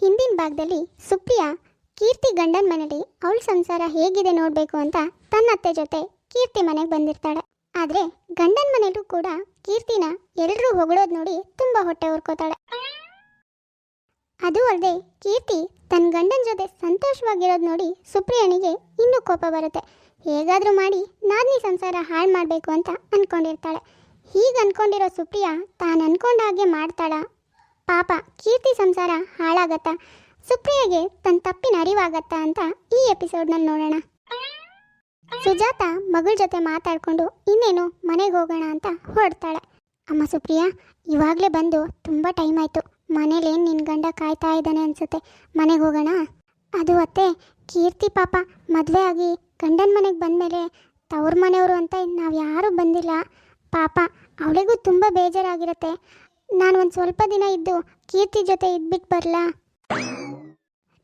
ಹಿಂದಿನ ಭಾಗದಲ್ಲಿ ಸುಪ್ರಿಯಾ, ಕೀರ್ತಿ ಗಂಡನ ಮನೆಯಲ್ಲಿ ಅವಳ ಸಂಸಾರ ಹೇಗಿದೆ ನೋಡಬೇಕು ಅಂತ ತನ್ನ ಅತ್ತೆ ಜೊತೆ ಕೀರ್ತಿ ಮನೆಗೆ ಬಂದಿರ್ತಾಳೆ. ಆದರೆ ಗಂಡನ ಮನೆಯಲ್ಲೂ ಕೂಡ ಕೀರ್ತಿನ ಎಲ್ಲರೂ ಹೊಗಳೋದು ನೋಡಿ ತುಂಬ ಹೊಟ್ಟೆ ಹುರ್ಕೋತಾಳೆ ಅದು ಅಲ್ಲದೆ ಕೀರ್ತಿ ತನ್ನ ಗಂಡನ ಜೊತೆ ಸಂತೋಷವಾಗಿರೋದು ನೋಡಿ ಸುಪ್ರಿಯನಿಗೆ ಇನ್ನೂ ಕೋಪ ಬರುತ್ತೆ. ಹೇಗಾದರೂ ಮಾಡಿ ನಾದ್ನಿ ಸಂಸಾರ ಹಾಳು ಮಾಡಬೇಕು ಅಂತ ಅನ್ಕೊಂಡಿರ್ತಾಳೆ. ಹೀಗೆ ಅನ್ಕೊಂಡಿರೋ ಸುಪ್ರಿಯಾ ತಾನು ಅನ್ಕೊಂಡ ಹಾಗೆ ಮಾಡ್ತಾಳ ಪಾಪ ಕೀರ್ತಿ ಸಂಸಾರ ಹಾಳಾಗತ್ತಾ, ಸುಪ್ರಿಯಗೆ ತನ್ನ ತಪ್ಪಿನ ಅರಿವಾಗತ್ತಾ ಅಂತ ಈ ಎಪಿಸೋಡ್ನಲ್ಲಿ ನೋಡೋಣ. ಸುಜಾತ ಮಗಳ ಜೊತೆ ಮಾತಾಡ್ಕೊಂಡು ಇನ್ನೇನು ಮನೆಗೆ ಹೋಗೋಣ ಅಂತ ಹೊರಡ್ತಾಳೆ. ಅಮ್ಮ ಸುಪ್ರಿಯಾ, ಇವಾಗಲೇ ಬಂದು ತುಂಬ ಟೈಮ್ ಆಯಿತು. ಮನೇಲಿ ನಿನ್ನ ಗಂಡ ಕಾಯ್ತಾ ಇದ್ದಾನೆ ಅನ್ಸುತ್ತೆ? ಮನೆಗೆ ಹೋಗೋಣ? ಅದು ಅತ್ತೆ, ಕೀರ್ತಿ ಪಾಪ ಮದುವೆ ಆಗಿ ಗಂಡನ ಮನೆಗೆ ಬಂದಮೇಲೆ ತವ್ರ ಮನೆಯವರು ಅಂತ ನಾವು ಯಾರೂ ಬಂದಿಲ್ಲ. ಪಾಪ, ಅವಳಿಗೂ ತುಂಬ ಬೇಜಾರಾಗಿರುತ್ತೆ. ನಾನು ಒಂದು ಸ್ವಲ್ಪ ದಿನ ಇದ್ದು ಕೀರ್ತಿ ಜೊತೆ ಇದ್ಬಿಟ್ಟು ಬರಲಾ.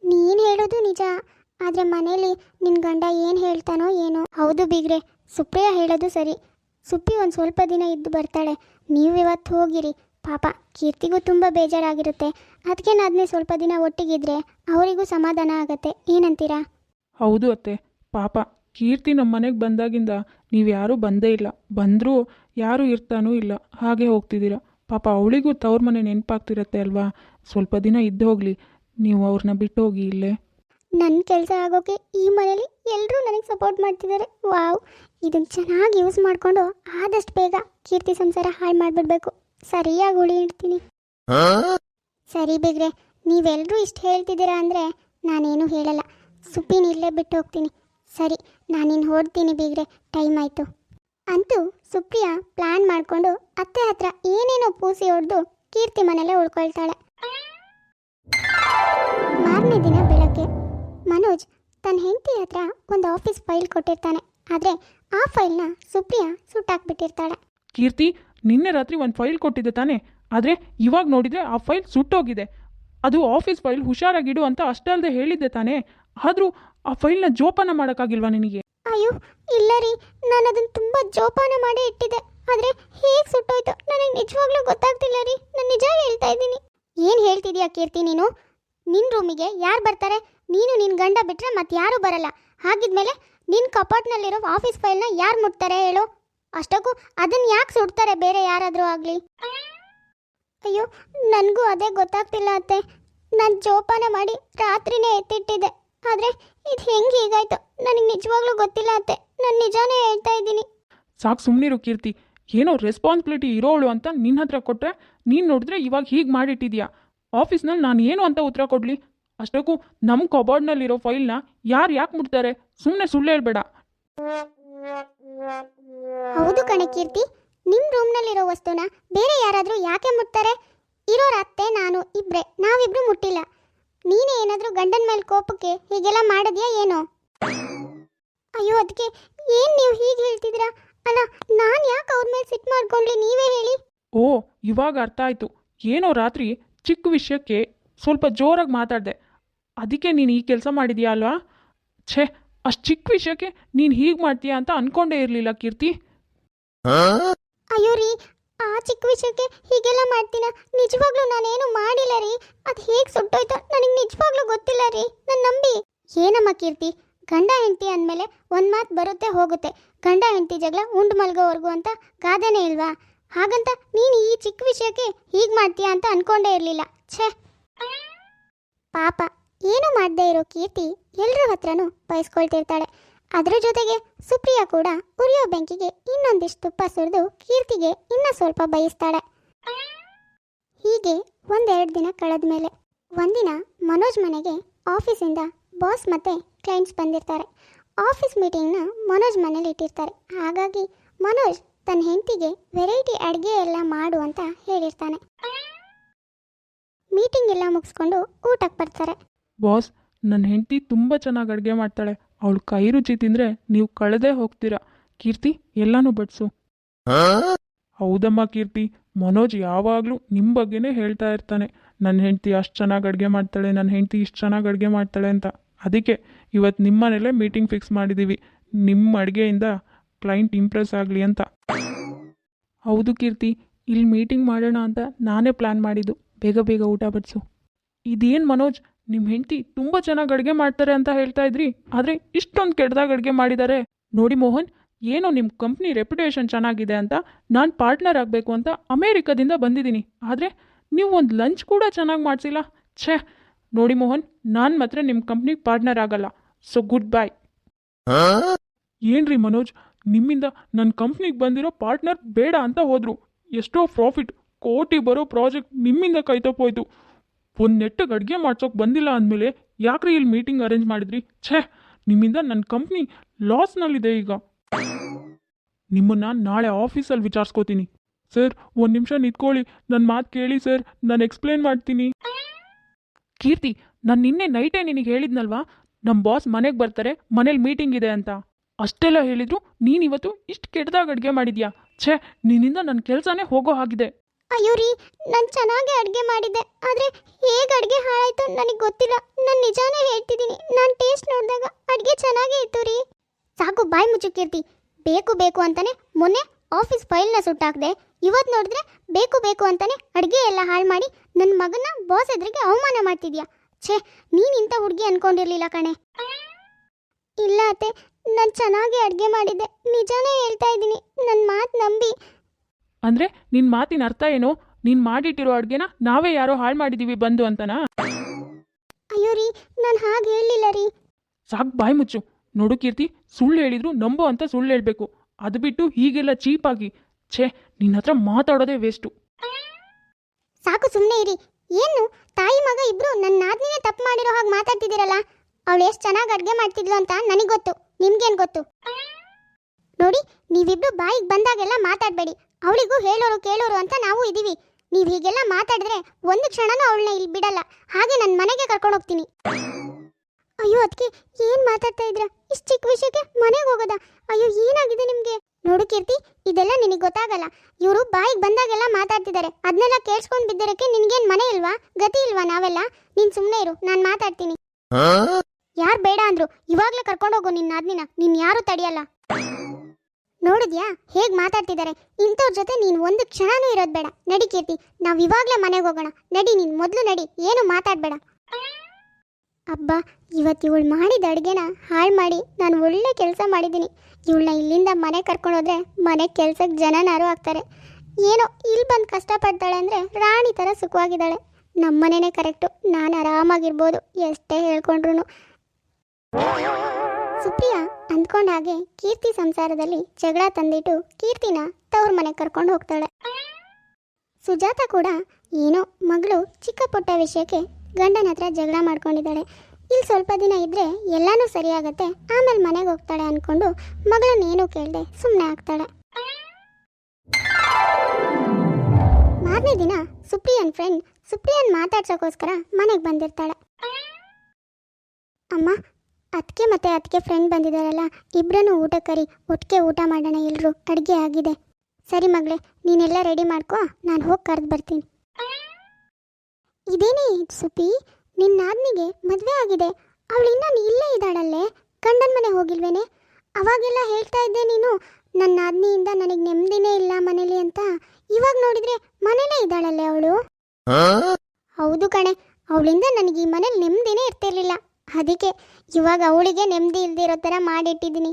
ನೀನು ಹೇಳೋದು ನಿಜ, ಆದರೆ ಮನೇಲಿ ನಿನ್ನ ಗಂಡ ಏನು ಹೇಳ್ತಾನೋ ಏನೋ. ಹೌದು ಬೀಗ್ರೆ, ಸುಪ್ರಿಯಾ ಹೇಳೋದು ಸರಿ. ಸುಪ್ಪಿ ಒಂದು ಸ್ವಲ್ಪ ದಿನ ಇದ್ದು ಬರ್ತಾಳೆ. ನೀವು ಇವತ್ತು ಹೋಗಿರಿ. ಪಾಪ, ಕೀರ್ತಿಗೂ ತುಂಬ ಬೇಜಾರಾಗಿರುತ್ತೆ. ಅದಕ್ಕೆ ಅದನ್ನೇ ಸ್ವಲ್ಪ ದಿನ ಒಟ್ಟಿಗಿದ್ರೆ ಅವರಿಗೂ ಸಮಾಧಾನ ಆಗತ್ತೆ. ಏನಂತೀರಾ? ಹೌದು ಅತ್ತೆ. ಪಾಪ, ಕೀರ್ತಿ ನಮ್ಮ ಮನೆಗೆ ಬಂದಾಗಿಂದ ನೀವು ಯಾರೂ ಬಂದೇ ಇಲ್ಲ. ಬಂದರೂ ಯಾರೂ ಇರ್ತಾನೂ ಇಲ್ಲ. ಹಾಗೆ ಹೋಗ್ತಿದ್ದೀರಾ. ಪಾಪ ಅವಳಿಗೂ ತವ್ರ ಮನೆ ನೆನಪಾಗ್ತಿರತ್ತೆ ಅಲ್ವಾ? ಸ್ವಲ್ಪ ದಿನ ಇದ್ದು ಹೋಗಲಿ. ನೀವು ಅವ್ರನ್ನ ಬಿಟ್ಟು ಹೋಗಿ ಇಲ್ಲೇ. ನನ್ನ ಕೆಲಸ ಆಗೋಕೆ ಈ ಮನೇಲಿ ಎಲ್ಲರೂ ನನಗೆ ಸಪೋರ್ಟ್ ಮಾಡ್ತಿದ್ದಾರೆ ವಾವ್. ಇದನ್ನು ಚೆನ್ನಾಗಿ ಯೂಸ್ ಮಾಡಿಕೊಂಡು ಆದಷ್ಟು ಬೇಗ ಕೀರ್ತಿ ಸಂಸಾರ ಹಾಳು ಮಾಡಿಬಿಡ್ಬೇಕು. ಸರಿಯಾಗಿ ಉಳಿ ಇಡ್ತೀನಿ. ಸರಿ ಬಿಗ್ರೆ ನೀವೆಲ್ಲರೂ ಇಷ್ಟು ಹೇಳ್ತಿದ್ದೀರಾ ಅಂದರೆ ನಾನೇನು ಹೇಳಲ್ಲ. ಸುಪ್ಪಿನ ಇಲ್ಲೇ ಬಿಟ್ಟು ಹೋಗ್ತೀನಿ. ಸರಿ ನಾನಿನ್ನು ಹೊರಡ್ತೀನಿ ಬಿಗ್ರೆ. ಟೈಮ್ ಆಯಿತು. ಅಂತೂ ಸುಪ್ರಿಯಾ ಪ್ಲಾನ್ ಮಾಡಿಕೊಂಡು ಅತ್ತೆ ಹತ್ರ ಏನೇನೋ ಪೂಸಿ ಹೊಡೆದು ಕೀರ್ತಿ ಮನೆಯಲ್ಲೇ ಉಳ್ಕೊಳ್ತಾಳೆ. ಮಾರನೇ ದಿನ ಬೆಳಗ್ಗೆ ಮನೋಜ್ ತನ್ನ ಹೆಂಡತಿ ಹತ್ರ ಒಂದು ಆಫೀಸ್ ಫೈಲ್ ಕೊಟ್ಟಿರ್ತಾನೆ. ಆದರೆ ಆ ಫೈಲ್ನ ಸುಪ್ರಿಯಾ ಸುಟ್ಟಾಕ್ಬಿಟ್ಟಿರ್ತಾಳೆ. ಕೀರ್ತಿ, ನಿನ್ನೆ ರಾತ್ರಿ ಒಂದು ಫೈಲ್ ಕೊಟ್ಟಿದ್ದೆ ತಾನೆ? ಆದರೆ ಇವಾಗ ನೋಡಿದರೆ ಆ ಫೈಲ್ ಸುಟ್ಟೋಗಿದೆ. ಅದು ಆಫೀಸ್ ಫೈಲ್ ಹುಷಾರಾಗಿಡು ಅಂತ ಅಷ್ಟಲ್ಲದೆ ಹೇಳಿದ್ದೆ ತಾನೇ? ಆದರೂ ಆ ಫೈಲ್ನ ಜೋಪಾನ ಮಾಡೋಕ್ಕಾಗಿಲ್ವಾ ನಿನಗೆ? ಅಯ್ಯೋ, ಇಲ್ಲ ರೀ. ನಾನು ಅದನ್ನು ತುಂಬ ಜೋಪಾನ ಮಾಡಿ ಇಟ್ಟಿದ್ದೆ. ಆದರೆ ಹೇಗೆ ಸುಟ್ಟೋಯ್ತು? ನನಗೆ ನಿಜವಾಗ್ಲೂ ಗೊತ್ತಾಗ್ತಿಲ್ಲ ರೀ. ನಾನು ನಿಜ ಹೇಳ್ತಾ ಇದ್ದೀನಿ. ಏನು ಹೇಳ್ತಿದ್ಯಾ ಕೀರ್ತಿ ನೀನು? ನಿನ್ನ ರೂಮಿಗೆ ಯಾರು ಬರ್ತಾರೆ? ನೀನು ನಿನ್ನ ಗಂಡ ಬಿಟ್ಟರೆ ಮತ್ತೆ ಯಾರೂ ಬರಲ್ಲ. ಹಾಗಿದ್ಮೇಲೆ ನಿನ್ನ ಕಪಾಟ್ನಲ್ಲಿರೋ ಆಫೀಸ್ ಫೈಲ್ನ ಯಾರು ಮುಟ್ತಾರೆ ಹೇಳು? ಅಷ್ಟಕ್ಕೂ ಅದನ್ನು ಯಾಕೆ ಸುಡ್ತಾರೆ ಬೇರೆ ಯಾರಾದರೂ ಆಗಲಿ? ಅಯ್ಯೋ, ನನಗೂ ಅದೇ ಗೊತ್ತಾಗ್ತಿಲ್ಲ ಅತ್ತೆ. ನಾನು ಜೋಪಾನ ಮಾಡಿ ರಾತ್ರಿನೇ ಎತ್ತಿಟ್ಟಿದ್ದೆ. ಆದರೆ ಇದು ಹೆಂಗೆ ಹೀಗಾಯ್ತು? ನನಗೆ ನಿಜವಾಗ್ಲೂ ಗೊತ್ತಿಲ್ಲ ಅತ್ತೆ. ನಾನು ನಿಜಾನೇ ಹೇಳ್ತಾ ಇದ್ದೀನಿ. ಸಾಕು ಸುಮ್ಮನಿರು ಕೀರ್ತಿ. ಏನೋ ರೆಸ್ಪಾನ್ಸಿಬಿಲಿಟಿ ಇರೋಳು ಅಂತ ನಿನ್ನ ಹತ್ರ ಕೊಟ್ಟರೆ ನೀನು ನೋಡಿದ್ರೆ ಇವಾಗ ಹೀಗೆ ಮಾಡಿಟ್ಟಿದ್ಯಾ? ಆಫೀಸ್ನಲ್ಲಿ ನಾನು ಏನು ಅಂತ ಉತ್ತರ ಕೊಡಲಿ? ಅಷ್ಟಕ್ಕೂ ನಮ್ಮ ಕಬೋರ್ಡ್ನಲ್ಲಿರೋ ಫೈಲ್ನ ಯಾರು ಯಾಕೆ ಮುಟ್ತಾರೆ? ಸುಮ್ಮನೆ ಸುಳ್ಳು ಹೇಳ್ಬೇಡ. ಹೌದು ಕಣೆ ಕೀರ್ತಿ. ನಿಮ್ಮ ರೂಮ್ನಲ್ಲಿರೋ ವಸ್ತುನ ಬೇರೆ ಯಾರಾದರೂ ಯಾಕೆ ಮುಟ್ತಾರೆ? ಇರೋರ ಅತ್ತೆ ನಾನು ಇಬ್ಬರೇ ನಾವಿಬ್ರು ಮುಟ್ಟಿಲ್ಲ. ನೀನೇ ಏನಾದರೂ ಗಂಡನ ಮೇಲೆ ಕೋಪಕ್ಕೆ ಹೀಗೆಲ್ಲ ಮಾಡಿದ್ಯಾ ಏನೋ? ಅಯ್ಯೋ ಅದಕ್ಕೆ ಏನು ನೀವು ಹೀಗೆ ಹೇಳ್ತಿದ್ದೀರಾ? ಅಲ್ಲ ನಾನು ಯಾಕೆ ಅವ್ರ ಮೇಲೆ ಸಿಟ್ಟು ಮಾಡ್ಕೊಂಡ್ಲಿ ನೀವೇ ಹೇಳಿ. ಓ ಇವಾಗ ಅರ್ಥ ಆಯಿತು. ಏನೋ ರಾತ್ರಿ ಚಿಕ್ಕ ವಿಷಯಕ್ಕೆ ಸ್ವಲ್ಪ ಜೋರಾಗಿ ಮಾತಾಡಿದೆ. ಅದಕ್ಕೆ ನೀನು ಈ ಕೆಲಸ ಮಾಡಿದ್ಯಾ ಅಲ್ವಾ? ಛೇ ಅಷ್ಟು ಚಿಕ್ಕ ವಿಷಯಕ್ಕೆ ನೀನು ಹೀಗೆ ಮಾಡ್ತೀಯಾ ಅಂತ ಅಂದ್ಕೊಂಡೇ ಇರಲಿಲ್ಲ ಕೀರ್ತಿ. ಅಯ್ಯೋ ರೀ ಆ ಚಿಕ್ಕ ವಿಷಯಕ್ಕೆ ಹೀಗೆಲ್ಲ ಮಾಡ್ತೀನ ನಿಜವಾಗ್ಲೂ ನಾನೇನು ಮಾಡಿಲ್ಲ ರೀ. ಅದು ಹೇಗೆ ಸುಟ್ಟೋಯ್ತೋ ನನಗೆ ನಿಜವಾಗ್ಲೂ ಗೊತ್ತಿಲ್ಲ ರೀ. ನನ್ನ ನಂಬಿ. ಏನಮ್ಮ ಕೀರ್ತಿ? ಗಂಡ ಹೆಂಡತಿ ಅಂದಮೇಲೆ ಒಂದು ಮಾತು ಬರುತ್ತೆ ಹೋಗುತ್ತೆ. ಗಂಡ ಹೆಂಡತಿ ಜಗಳ ಉಂಡು ಮಲ್ಗೋವರೆಗೂ ಅಂತ ಗಾದೆನೇ ಇಲ್ವಾ? ಹಾಗಂತ ನೀನು ಈ ಚಿಕ್ಕ ವಿಷಯಕ್ಕೆ ಹೀಗೆ ಮಾಡ್ತೀಯಾ ಅಂತ ಅನ್ಕೊಂಡೇ ಇರಲಿಲ್ಲ. ಛೇ. ಪಾಪ, ಏನು ಮಾಡದೇ ಇರೋ ಕೀರ್ತಿ ಎಲ್ಲರ ಹತ್ರನೂ ಬಯಸ್ಕೊಳ್ತಿರ್ತಾಳೆ. ಅದರ ಜೊತೆಗೆ ಸುಪ್ರಿಯಾ ಕೂಡ ಉರಿಯೋ ಬೆಂಕಿಗೆ ಇನ್ನೊಂದಿಷ್ಟು ತುಪ್ಪ ಸುರಿದು ಕೀರ್ತಿಗೆ ಇನ್ನ ಸ್ವಲ್ಪ ಬಯಸ್ತಾಳೆ. ಹೀಗೆ ಒಂದೆರಡು ದಿನ ಕಳೆದ ಮೇಲೆ ಒಂದಿನ ಮನೋಜ್ ಮನೆಗೆ ಆಫೀಸಿಂದ ಬಾಸ್ ಮತ್ತೆ ಕ್ಲೈಂಟ್ಸ್ ಬಂದಿರ್ತಾರೆ. ಆಫೀಸ್ ಮೀಟಿಂಗ್ನ ಮನೋಜ್ ಮನೇಲಿ ಇಟ್ಟಿರ್ತಾರೆ. ಹಾಗಾಗಿ ಮನೋಜ್ ತನ್ನ ಹೆಂಡತಿಗೆ ವೆರೈಟಿ ಅಡುಗೆ ಎಲ್ಲ ಮಾಡು ಅಂತ ಹೇಳಿರ್ತಾನೆ. ಮೀಟಿಂಗ್ ಎಲ್ಲ ಮುಗಿಸ್ಕೊಂಡು ಊಟಕ್ಕೆ ಬರ್ತಾರೆ. ಬಾಸ್ ನನ್ನ ಹೆಂಡತಿ ತುಂಬ ಚೆನ್ನಾಗಿ ಅಡುಗೆ ಮಾಡ್ತಾಳೆ. ಅವಳು ಕೈ ರುಚಿ ತಿಂದರೆ ನೀವು ಕಳೆದೇ ಹೋಗ್ತೀರಾ. ಕೀರ್ತಿ, ಎಲ್ಲನೂ ಬಡಿಸು. ಹೌದಮ್ಮ ಕೀರ್ತಿ, ಮನೋಜ್ ಯಾವಾಗಲೂ ನಿಮ್ಮ ಬಗ್ಗೆನೇ ಹೇಳ್ತಾ ಇರ್ತಾನೆ. ನನ್ನ ಹೆಂಡತಿ ಅಷ್ಟು ಚೆನ್ನಾಗಿ ಅಡುಗೆ ಮಾಡ್ತಾಳೆ ನನ್ನ ಹೆಂಡತಿ ಇಷ್ಟು ಚೆನ್ನಾಗಿ ಅಡುಗೆ ಮಾಡ್ತಾಳೆ ಅಂತ. ಅದಕ್ಕೆ ಇವತ್ತು ನಿಮ್ಮ ಮನೇಲೇ ಮೀಟಿಂಗ್ ಫಿಕ್ಸ್ ಮಾಡಿದ್ದೀವಿ ನಿಮ್ಮ ಅಡುಗೆಯಿಂದ ಕ್ಲೈಂಟ್ ಇಂಪ್ರೆಸ್ ಆಗಲಿ ಅಂತ. ಹೌದು ಕೀರ್ತಿ ಇಲ್ಲಿ ಮೀಟಿಂಗ್ ಮಾಡೋಣ ಅಂತ ನಾನೇ ಪ್ಲ್ಯಾನ್ ಮಾಡಿದ್ದು. ಬೇಗ ಬೇಗ ಊಟ ಬಡಿಸು. ಇದೇನು ಮನೋಜ್? ನಿಮ್ಮ ಹೆಂಡತಿ ತುಂಬ ಚೆನ್ನಾಗಿ ಅಡುಗೆ ಮಾಡ್ತಾರೆ ಅಂತ ಹೇಳ್ತಾ ಇದ್ರಿ, ಆದರೆ ಇಷ್ಟೊಂದು ಕೆಟ್ಟದಾಗ ಅಡುಗೆ ಮಾಡಿದ್ದಾರೆ ನೋಡಿ ಮೋಹನ್, ಏನೋ ನಿಮ್ಮ ಕಂಪ್ನಿ ರೆಪ್ಯುಟೇಷನ್ ಚೆನ್ನಾಗಿದೆ ಅಂತ ನಾನು ಪಾರ್ಟ್ನರ್ ಆಗಬೇಕು ಅಂತ ಅಮೇರಿಕದಿಂದ ಬಂದಿದ್ದೀನಿ. ಆದರೆ ನೀವು ಒಂದು ಲಂಚ್ ಕೂಡ ಚೆನ್ನಾಗಿ ಮಾಡಿಸಿಲ್ಲ. ಛೇ, ನೋಡಿ ಮೋಹನ್, ನಾನು ಮಾತ್ರ ನಿಮ್ಮ ಕಂಪ್ನಿಗೆ ಪಾರ್ಟ್ನರ್ ಆಗಲ್ಲ. ಸೊ ಗುಡ್ ಬೈ ಏನ್ರಿ ಮನೋಜ್, ನಿಮ್ಮಿಂದ ನನ್ನ ಕಂಪ್ನಿಗೆ ಬಂದಿರೋ ಪಾರ್ಟ್ನರ್ ಬೇಡ ಅಂತ ಹೋದ್ರು. ಎಷ್ಟೋ ಪ್ರಾಫಿಟ್ ಕೋಟಿ ಬರೋ ಪ್ರಾಜೆಕ್ಟ್ ನಿಮ್ಮಿಂದ ಕೈತಪ್ಪೋಯ್ತು ಒಂದು ನೆಟ್ಟಗೆ ಅಡುಗೆ ಮಾಡ್ಸೋಕೆ ಬಂದಿಲ್ಲ ಅಂದಮೇಲೆ ಯಾಕ್ರಿ ಇಲ್ಲಿ ಮೀಟಿಂಗ್ ಅರೇಂಜ್ ಮಾಡಿದ್ರಿ? ಛೇ, ನಿಮ್ಮಿಂದ ನನ್ನ ಕಂಪ್ನಿ ಲಾಸ್ನಲ್ಲಿದೆ ಈಗ. ನಿಮ್ಮನ್ನ ನಾಳೆ ಆಫೀಸಲ್ಲಿ ವಿಚಾರಿಸ್ಕೋತೀನಿ. ಸರ್, ಒಂದು ನಿಮಿಷ ನಿಂತ್ಕೊಳ್ಳಿ. ನನ್ನ ಮಾತು ಕೇಳಿ ಸರ್, ನಾನು ಎಕ್ಸ್ಪ್ಲೇನ್ ಮಾಡ್ತೀನಿ. ಕೀರ್ತಿ, ನಾನು ನಿನ್ನೆ ನೈಟೇ ನಿನಗೆ ಹೇಳಿದ್ನಲ್ವಾ? ನಮ್ಮ ಬಾಸ್ ಮನೆಗೆ ಬರ್ತಾರೆ, ಮನೇಲಿ ಮೀಟಿಂಗ್ ಇದೆ ಅಂತ. ಅಷ್ಟೆಲ್ಲ ಹೇಳಿದ್ರು ನೀನಿವತ್ತು ಇಷ್ಟು ಕೆಟ್ಟದಾಗ ಅಡುಗೆ ಮಾಡಿದ್ಯಾ? ಛೇ, ನಿನ್ನಿಂದ ನನ್ನ ಕೆಲಸನೇ ಹೋಗೋ ಹಾಗಿದೆ. ಅಯ್ಯೋ ರೀ, ನಾನು ಚೆನ್ನಾಗಿ ಅಡುಗೆ ಮಾಡಿದ್ದೆ. ಆದರೆ ಹೇಗೆ ಅಡುಗೆ ಹಾಳಾಯ್ತು ನನಗೆ ಗೊತ್ತಿಲ್ಲ. ನಾನು ನಿಜಾನೇ ಹೇಳ್ತಿದ್ದೀನಿ, ನಾನು ಟೇಸ್ಟ್ ನೋಡಿದಾಗ ಅಡುಗೆ ಚೆನ್ನಾಗೇ ಇತ್ತು ರೀ. ಸಾಕು, ಬಾಯಿ ಮುಚ್ಚಕ್ಕಿರ್ತಿ ಬೇಕು ಬೇಕು ಅಂತಾನೆ ಮೊನ್ನೆ ಆಫೀಸ್ ಫೈಲ್ನ ಸುಟ್ಟಾಕ್ದೆ. ಇವತ್ತು ನೋಡಿದ್ರೆ ಬೇಕು ಬೇಕು ಅಂತಾನೆ ಅಡುಗೆ ಎಲ್ಲ ಹಾಳು ಮಾಡಿ ನನ್ನ ಮಗನ ಬಾಸ್ ಎದುರಿಗೆ ಅವಮಾನ ಮಾಡ್ತಿದ್ಯಾ? ಛೇ, ನೀನು ಇಂಥ ಹುಡುಗಿ ಅನ್ಕೊಂಡಿರ್ಲಿಲ್ಲ ಕಣೆ. ಇಲ್ಲ ಅತ್ತೆ, ನಾನು ಚೆನ್ನಾಗಿ ಅಡುಗೆ ಮಾಡಿದ್ದೆ. ನಿಜಾನೇ ಹೇಳ್ತಾ ಇದ್ದೀನಿ ನನ್ನ ಮಾತು ನಂಬಿ. ಅಂದರೆ ನಿನ್ನ ಮಾತಿನ ಅರ್ಥ ಏನು? ನೀನು ಮಾಡಿಟ್ಟಿರೋ ಅಡುಗೆನ ನಾವೇ ಯಾರೋ ಹಾಳು ಮಾಡಿದ್ದೀವಿ ಬಂದು ಅಂತನಾ? ಅಯ್ಯೋ ರೀ ನಾನು ಹಾಗೆ ಹೇಳಲಿಲ್ಲ ರೀ. ಸಾಕು ಬಾಯಿ ಮುಚ್ಚು. ನೋಡು ಕೀರ್ತಿ ಸುಳ್ಳು ಹೇಳಿದ್ರು ನಂಬೋ ಅಂತ ಸುಳ್ಳು ಹೇಳಬೇಕು. ಅದು ಬಿಟ್ಟು ಹೀಗೆಲ್ಲ ಚೀಪಾಗಿ ಛೇ ನಿನ್ನ ಹತ್ರ ಮಾತಾಡೋದೇ ವೇಸ್ಟು ಸಾಕು ಸುಮ್ಮನೆ ಇರಿ. ಏನು? ತಾಯಿ ಮಗ ಇಬ್ರು ನನ್ನ ನಾದ್ನಿನೇ ತಪ್ಪು ಮಾಡಿರೋ ಹಾಗೆ ಮಾತಾಡ್ತಿದ್ದೀರಲ್ಲ? ಅವಳು ಎಷ್ಟು ಚೆನ್ನಾಗಿ ಅಡುಗೆ ಮಾಡ್ತಿದ್ಲು ಅಂತ ನನಗೆ ಗೊತ್ತು. ನಿಮ್ಗೇನು ಗೊತ್ತು? ನೋಡಿ ನೀವಿಬ್ರು ಬಾಯಿಗೆ ಬಂದಾಗೆಲ್ಲ ಮಾತಾಡಬೇಡಿ. ಅವಳಿಗೂ ಹೇಳೋರು ಕೇಳೋರು ಅಂತ ನಾವು ಇದ್ದೀವಿ ನೀವು ಹೀಗೆಲ್ಲ ಮಾತಾಡಿದ್ರೆ ಒಂದು ಕ್ಷಣನೂ ಅವಳನ್ನ ಇಲ್ಲಿ ಬಿಡಲ್ಲ. ಹಾಗೆ ನನ್ನ ಮನೆಗೆ ಕರ್ಕೊಂಡು ಹೋಗ್ತೀನಿ. ಅಯ್ಯೋ ಅದಕ್ಕೆ ಏನು ಮಾತಾಡ್ತಾ ಇದ್ರ? ಇಷ್ಟು ಚಿಕ್ಕ ವಿಷಯಕ್ಕೆ ಮನೆಗೆ ಹೋಗೋದಾ? ಅಯ್ಯೋ, ಏನಾಗಿದೆ ನಿಮಗೆ? ನೋಡು ಕೀರ್ತಿ, ಇದೆಲ್ಲ ನಿನಗೆ ಗೊತ್ತಾಗಲ್ಲ. ಇವರು ಬಾಯಿಗೆ ಬಂದಾಗೆಲ್ಲ ಮಾತಾಡ್ತಿದ್ದಾರೆ ಅದನ್ನೆಲ್ಲ ಕೇಳಿಸ್ಕೊಂಡು ಬಿದ್ದಿರಕ್ಕೆ ನಿನಗೇನು ಮನೆ ಇಲ್ವಾ? ಗತಿ ಇಲ್ವಾ ನಾವೆಲ್ಲ? ನೀನು ಸುಮ್ಮನೆ ಇರು, ನಾನು ಮಾತಾಡ್ತೀನಿ. ಯಾರು ಬೇಡ ಅಂದ್ರು, ಇವಾಗಲೇ ಕರ್ಕೊಂಡು ಹೋಗು ನಿನ್ನ ಆದ್ನಿನ ನೀನು ಯಾರು ತಡೆಯಲ್ಲ. ನೋಡಿದ್ಯಾ? ಹೇಗೆ ಮಾತಾಡ್ತಿದ್ದಾರೆ? ಇಂಥವ್ರ ಜೊತೆ ನೀನು ಒಂದು ಕ್ಷಣನೂ ಇರೋದು ಬೇಡ. ನಡಿ ಕೀರ್ತಿ, ನಾವು ಇವಾಗಲೇ ಮನೆಗೆ ಹೋಗೋಣ. ನಡಿ ನೀನು ಮೊದಲು ನಡಿ, ಏನು ಮಾತಾಡಬೇಡ. ಅಬ್ಬ ಇವತ್ತು ಇವಳು ಮಾಡಿದ ಅಡುಗೆನ ಹಾಳು ಮಾಡಿ ನಾನು ಒಳ್ಳೆ ಕೆಲಸ ಮಾಡಿದ್ದೀನಿ. ಇವಳನ್ನ ಇಲ್ಲಿಂದ ಮನೆ ಕರ್ಕೊಂಡೋದ್ರೆ ಮನೆ ಕೆಲ್ಸಕ್ಕೆ ಜನನಾರು ಆಗ್ತಾರೆ. ಏನೋ ಇಲ್ಲಿ ಬಂದು ಕಷ್ಟಪಡ್ತಾಳೆ ಅಂದರೆ ರಾಣಿ ಥರ ಸುಖವಾಗಿದ್ದಾಳೆ. ನಮ್ಮ ಮನೇನೆ ಕರೆಕ್ಟು, ನಾನು ಆರಾಮಾಗಿರ್ಬೋದು, ಎಷ್ಟೇ ಹೇಳ್ಕೊಂಡ್ರು ಸುಪ್ರಿಯಾ ಅಂದ್ಕೊಂಡ ಹಾಗೆ ಕೀರ್ತಿ ಸಂಸಾರದಲ್ಲಿ ಜಗಳ ತಂದಿಟ್ಟು ಕೀರ್ತಿನ ತವ್ರ ಮನೆ ಕರ್ಕೊಂಡು ಹೋಗ್ತಾಳೆ. ಸುಜಾತ ಕೂಡ ಏನೋ ಮಗಳು ಚಿಕ್ಕ ಪುಟ್ಟ ವಿಷಯಕ್ಕೆ ಗಂಡನ ಹತ್ರ ಜಗಳ ಮಾಡ್ಕೊಂಡಿದ್ದಾಳೆ. ಇಲ್ಲಿ ಸ್ವಲ್ಪ ದಿನ ಇದ್ರೆ ಎಲ್ಲಾನು ಸರಿಯಾಗತ್ತೆ ಆಮೇಲೆ ಮನೆಗೆ ಹೋಗ್ತಾಳೆ ಅನ್ಕೊಂಡು ಮಗಳನ್ನೇನು ಕೇಳದೆ ಸುಮ್ಮನೆ ಆಗ್ತಾಳೆ. ಮಾರನೇ ದಿನ ಸುಪ್ರಿಯನ್ ಫ್ರೆಂಡ್ ಸುಪ್ರಿಯನ್ ಮಾತಾಡ್ಸೋಕ್ಕೋಸ್ಕರ ಮನೆಗೆ ಬಂದಿರ್ತಾಳೆ. ಅಮ್ಮ ಅದಕ್ಕೆ ಮತ್ತೆ ಅದಕ್ಕೆ ಫ್ರೆಂಡ್ ಬಂದಿದ್ದಾರಲ್ಲ ಇಬ್ಬರನ್ನು ಊಟ ಕರಿ ಒಟ್ಟಿಗೆ ಊಟ ಮಾಡೋಣ ಎಲ್ಲರೂ ಅಡುಗೆ ಆಗಿದೆ. ಸರಿ ಮಗಳೇ ನೀನೆಲ್ಲ ರೆಡಿ ಮಾಡ್ಕೋ ನಾನು ಹೋಗಿ ಕರೆದು ಬರ್ತೀನಿ. ಇದೇನೇ ಇದು ಸುಪಿ? ನಿನ್ನ ನಾದ್ನಿಗೆ ಮದುವೆ ಆಗಿದೆ. ಅವಳು ಇನ್ನೂ ಇಲ್ಲೇ ಇದ್ದಾಳಲ್ಲೇ? ಗಂಡನ ಮನೆ ಹೋಗಿಲ್ವೇನೆ? ಅವಾಗೆಲ್ಲ ಹೇಳ್ತಾ ಇದ್ದೆ ನೀನು ನನ್ನ ನಾದ್ನಿಯಿಂದ ನನಗೆ ನೆಮ್ಮದಿನೇ ಇಲ್ಲ ಮನೇಲಿ ಅಂತ. ಇವಾಗ ನೋಡಿದ್ರೆ ಮನೇಲೇ ಇದ್ದಾಳಲ್ಲೇ ಅವಳು? ಹೌದು ಕಣೆ ಅವಳಿಂದ ನನಗೆ ಈ ಮನೇಲಿ ನೆಮ್ಮದಿನೇ ಇರ್ತಿರ್ಲಿಲ್ಲ. ಅದಕ್ಕೆ ಇವಾಗ ಅವಳಿಗೆ ನೆಮ್ಮದಿ ಇಲ್ದಿರೋ ಥರ ಮಾಡಿಟ್ಟಿದ್ದೀನಿ.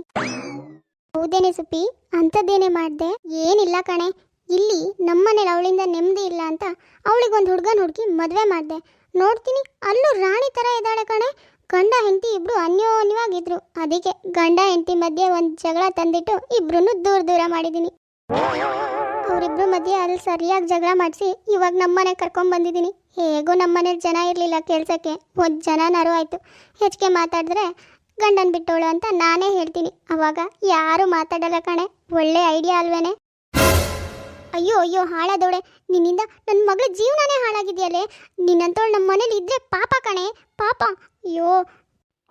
ಹೌದೇನೆ ಸುಪ್ಪಿ? ಅಂಥದ್ದೇನೆ ಮಾಡಿದೆ? ಏನಿಲ್ಲ ಕಣೆ. ಇಲ್ಲಿ ನಮ್ಮನೇಲಿ ಅವಳಿಂದ ನೆಮ್ಮದಿ ಇಲ್ಲ ಅಂತ ಅವಳಿಗೊಂದು ಹುಡುಗನ ಹುಡುಗಿ ಮದುವೆ ಮಾಡಿದೆ. ನೋಡ್ತೀನಿ ಅಲ್ಲೂ ರಾಣಿ ಥರ ಇದ್ದಾಳೆ ಕಣೆ. ಗಂಡ ಹೆಂಡತಿ ಇಬ್ರು ಅನ್ಯೋನ್ಯವಾಗಿದ್ರು. ಅದಕ್ಕೆ ಗಂಡ ಹೆಂಡತಿ ಮಧ್ಯೆ ಒಂದು ಜಗಳ ತಂದಿಟ್ಟು ಇಬ್ರು ದೂರ ದೂರ ಮಾಡಿದ್ದೀನಿ. ಅವರಿಬ್ರು ಮಧ್ಯೆ ಅಲ್ಲಿ ಸರಿಯಾಗಿ ಜಗಳ ಮಾಡಿಸಿ ಇವಾಗ ನಮ್ಮನೆ ಹೇಗೂ ನಮ್ಮನೇಲಿ ಜನ ಇರಲಿಲ್ಲ ಕೆಲಸಕ್ಕೆ. ಒಂದು ಜನನಾರು ಆಯಿತು. ಹೆಚ್ಚಿಗೆ ಮಾತಾಡಿದ್ರೆ ಗಂಡನ್ ಬಿಟ್ಟೋಳು ಅಂತ ನಾನೇ ಹೇಳ್ತೀನಿ. ಅವಾಗ ಯಾರು ಮಾತಾಡಲ್ಲ ಕಣೆ. ಒಳ್ಳೆ ಐಡಿಯಾ ಅಲ್ವೇನೆ? ಅಯ್ಯೋ ಅಯ್ಯೋ, ಹಾಳಾದೋಳೆ. ನಿನ್ನಿಂದ ನನ್ನ ಮಗಳ ಜೀವನನೇ ಹಾಳಾಗಿದೆಯಲ್ಲೇ. ನಿನ್ನಂತವಳು ನಮ್ಮ ಮನೇಲಿ ಇದ್ರೆ ಪಾಪ ಕಣೆ. ಪಾಪ. ಅಯ್ಯೋ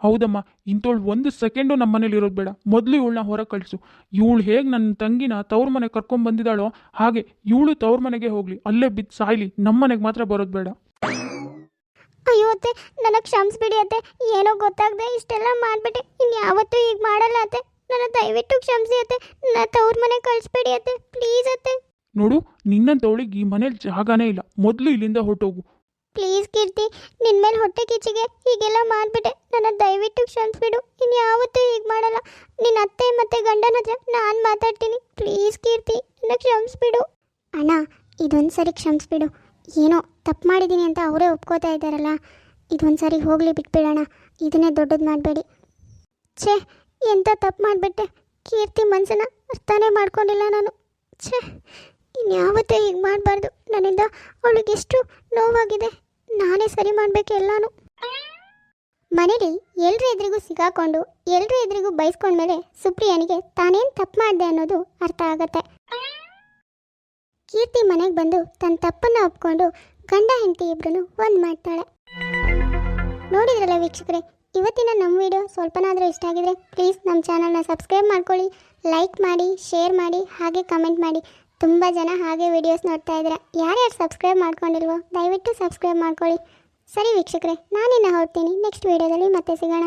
ಹೌದಮ್ಮ ಇಂಥವಳು ಒಂದು ಸೆಕೆಂಡು ನಮ್ಮ ಮನೇಲಿ ಇರೋದು ಬೇಡ. ಮೊದಲು ಇವಳನ್ನ ಹೊರಗೆ ಕಳಿಸು. ಇವಳು ಹೇಗೆ ನನ್ನ ತಂಗಿನ ತವ್ರ ಮನೆ ಕರ್ಕೊಂಡು ಬಂದಿದ್ದಾಳೋ ಹಾಗೆ ಇವಳು ತವ್ರ ಮನೆಗೆ ಹೋಗ್ಲಿ. ಅಲ್ಲೇ ಬಿದ್ದು ಸಾಯ್ಲಿ. ನಮ್ಮ ಮನೆಗೆ ಮಾತ್ರ ಬರೋದು ಬೇಡ. ಅಯ್ಯೋ ಅತ್ತೆ ನನಗೆ ಕ್ಷಮಿಸ್ಬಿಡಿ ಅತ್ತೆ. ಏನೋ ಗೊತ್ತಾಗದೆ ಇಷ್ಟೆಲ್ಲ ಮಾಡಿಬಿಟ್ಟೆ. ಇನ್ನು ಯಾವತ್ತೂ ಈಗ ಮಾಡಲ್ಲ ಅತ್ತೆ. ನನ್ನ ದಯವಿಟ್ಟು ಕ್ಷಮಿಸಿ ಅತ್ತೆ. ನನ್ನ ತವ್ರ ಮನೆ ಕಳಿಸ್ಬೇಡಿ ಅತ್ತೆ. ಪ್ಲೀಸ್ ಅತ್ತೆ. ನೋಡು ನಿನ್ನಂತವಳಿಗೆ ಈ ಮನೇಲಿ ಜಾಗನೇ ಇಲ್ಲ. ಮೊದಲು ಇಲ್ಲಿಂದ ಹೊರಟೋಗು. ಪ್ಲೀಸ್ ಕೀರ್ತಿ ನಿನ್ನ ಮೇಲೆ ಹೊಟ್ಟೆ ಕಿಚ್ಚಿಗೆ ಹೀಗೆಲ್ಲ ಮಾಡಿಬಿಟ್ಟೆ. ನನ್ನ ಕ್ಷಮಿಸ್ಬಿಡು ಇನ್ನು ಯಾವತ್ತೂ ಹೀಗೆ ಮಾಡಲ್ಲ. ನಿನ್ನ ಅತ್ತೆ ಮತ್ತೆ ಗಂಡನ ಹತ್ರ ನಾನು ಮಾತಾಡ್ತೀನಿ. ಪ್ಲೀಸ್ ಕೀರ್ತಿ ನನ್ನ ಕ್ಷಮಿಸ್ಬಿಡು ಅಣ್ಣ ಇದೊಂದು ಸರಿ ಕ್ಷಮಿಸ್ಬಿಡು ಏನೋ ತಪ್ಪು ಮಾಡಿದ್ದೀನಿ ಅಂತ ಅವರೇ ಒಪ್ಕೋತಾ ಇದ್ದಾರಲ್ಲ. ಇದೊಂದು ಸರಿ ಹೋಗಲಿ ಬಿಟ್ಬಿಡೋಣ. ಇದನ್ನೇ ದೊಡ್ಡದು ಮಾಡಬೇಡಿ. ಛೇ ಎಂಥ ತಪ್ಪು ಮಾಡಿಬಿಟ್ಟೆ. ಕೀರ್ತಿ ಮನಸ್ಸನ್ನ ಅರ್ಥನೇ ಮಾಡ್ಕೊಂಡಿಲ್ಲ ನಾನು. ಛೇ ಇನ್ಯಾವತ್ತೂ ಹೀಗೆ ಮಾಡಬಾರ್ದು. ನನ್ನಿಂದ ಅವಳಿಗೆಷ್ಟು ನೋವಾಗಿದೆ. ನಾನೇ ಸರಿ ಮಾಡಬೇಕು ಎಲ್ಲಾನು ಮನೇಲಿ ಎಲ್ರ ಎದುರಿಗೂ ಸಿಗಾಕೊಂಡು, ಎಲ್ರ ಎದುರಿಗೂ ಬೈಸ್ಕೊಂಡ್ಮೇಲೆ ಸುಪ್ರಿಯನಿಗೆ ತಾನೇನು ತಪ್ಪು ಮಾಡಿದೆ ಅನ್ನೋದು ಅರ್ಥ ಆಗತ್ತೆ. ಕೀರ್ತಿ ಮನೆಗೆ ಬಂದು ತನ್ನ ತಪ್ಪನ್ನ ಒಪ್ಕೊಂಡು ಗಂಡ ಹೆಂಡತಿ ಇಬ್ರು ಒಂದು ಮಾಡ್ತಾಳೆ. ನೋಡಿದ್ರಲ್ಲ ವೀಕ್ಷಕರೇ, ಇವತ್ತಿನ ನಮ್ಮ ವಿಡಿಯೋ ಸ್ವಲ್ಪನಾದರೂ ಇಷ್ಟ ಆಗಿದ್ರೆ ಪ್ಲೀಸ್ ನಮ್ಮ ಚಾನಲ್ನ ಸಬ್ಸ್ಕ್ರೈಬ್ ಮಾಡ್ಕೊಳ್ಳಿ, ಲೈಕ್ ಮಾಡಿ, ಶೇರ್ ಮಾಡಿ, ಹಾಗೆ ಕಮೆಂಟ್ ಮಾಡಿ. ತುಂಬ ಜನ ಹಾಗೆ ವಿಡಿಯೋಸ್ ನೋಡ್ತಾ ಇದ್ದೀರಾ ಯಾರ್ಯಾರು ಸಬ್ಸ್ಕ್ರೈಬ್ ಮಾಡ್ಕೊಂಡಿಲ್ವೋ ದಯವಿಟ್ಟು ಸಬ್ಸ್ಕ್ರೈಬ್ ಮಾಡ್ಕೊಳ್ಳಿ. ಸರಿ ವೀಕ್ಷಕರೇ ನಾನಿನ್ನ ಹೊರಡ್ತೀನಿ ನೆಕ್ಸ್ಟ್ ವಿಡಿಯೋದಲ್ಲಿ ಮತ್ತೆ ಸಿಗೋಣ.